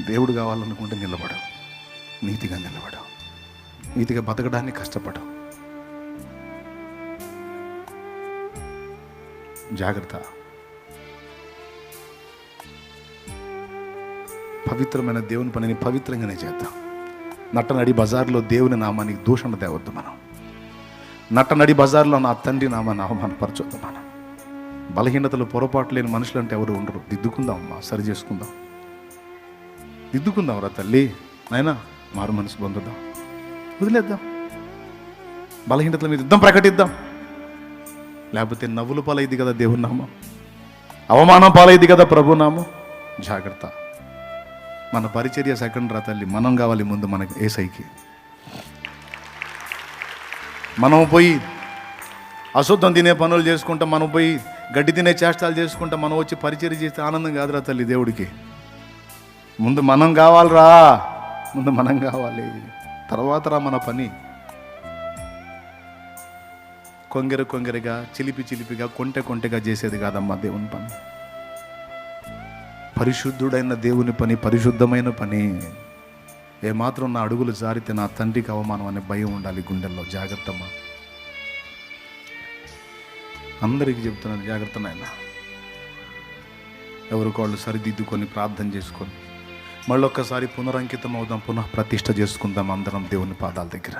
దేవుడు కావాలనుకుంటే నిలబడు నీతిగా నిలబడు నీతిగా బతకడానికి కష్టపడు జాగ్రత్త. పవిత్రమైన దేవుని పనిని పవిత్రంగానే చేద్దాం. నట్టనడి బజార్లో దేవుని నామానికి దూషణ తేవద్దు మనం. నట్టనడి బజార్లో నా తండ్రి నామాన్ని అవమానపరచొద్దు మనం. బలహీనతలు పొరపాటు లేని మనుషులు అంటే ఎవరు ఉండరు. దిద్దుకుందాం అమ్మా సరి చేసుకుందాం దిద్దుకుందాం రా తల్లి. నాయనా మారు మనసు పొందుదాం. వదిలేద్దాం. బలహీనతల మీద యుద్ధం ప్రకటిద్దాం. లేకపోతే నవ్వుల పాలైంది కదా దేవుని నామం. అవమానం పాలైంది కదా ప్రభునామం జాగ్రత్త. మన పరిచర్య సెకండ్ రా తల్లి. మనం కావాలి ముందు మనకి ఏసైకి. మనం పోయి అశుద్ధం తినే పనులు చేసుకుంటాం మనం పోయి గడ్డి తినే చేష్టాలు చేసుకుంటాం మనం వచ్చి పరిచర్య చేస్తే ఆనందం కాదురా తల్లి దేవుడికి. ముందు మనం కావాలిరా. ముందు మనం కావాలి. తర్వాత రా మన పని. కొంగెర కొంగెరగా చిలిపి చిలిపిగా కొంటె కొంటెగా చేసేది కాదమ్మా దేవుని పని. పరిశుద్ధుడైన దేవుని పని పరిశుద్ధమైన పని. ఏమాత్రం నా అడుగులు జారితే నా తండ్రికి అవమానం అనే భయం ఉండాలి గుండెల్లో. జాగ్రత్తమ్మా అందరికీ చెప్తున్నాను జాగ్రత్త నాయన. ఎవరికోళ్ళు సరిదిద్దుకొని ప్రార్థన చేసుకొని మళ్ళొక్కసారి పునరంకితం అవుదాం పునః ప్రతిష్ట చేసుకుందాం అందరం దేవుని పాదాల దగ్గర.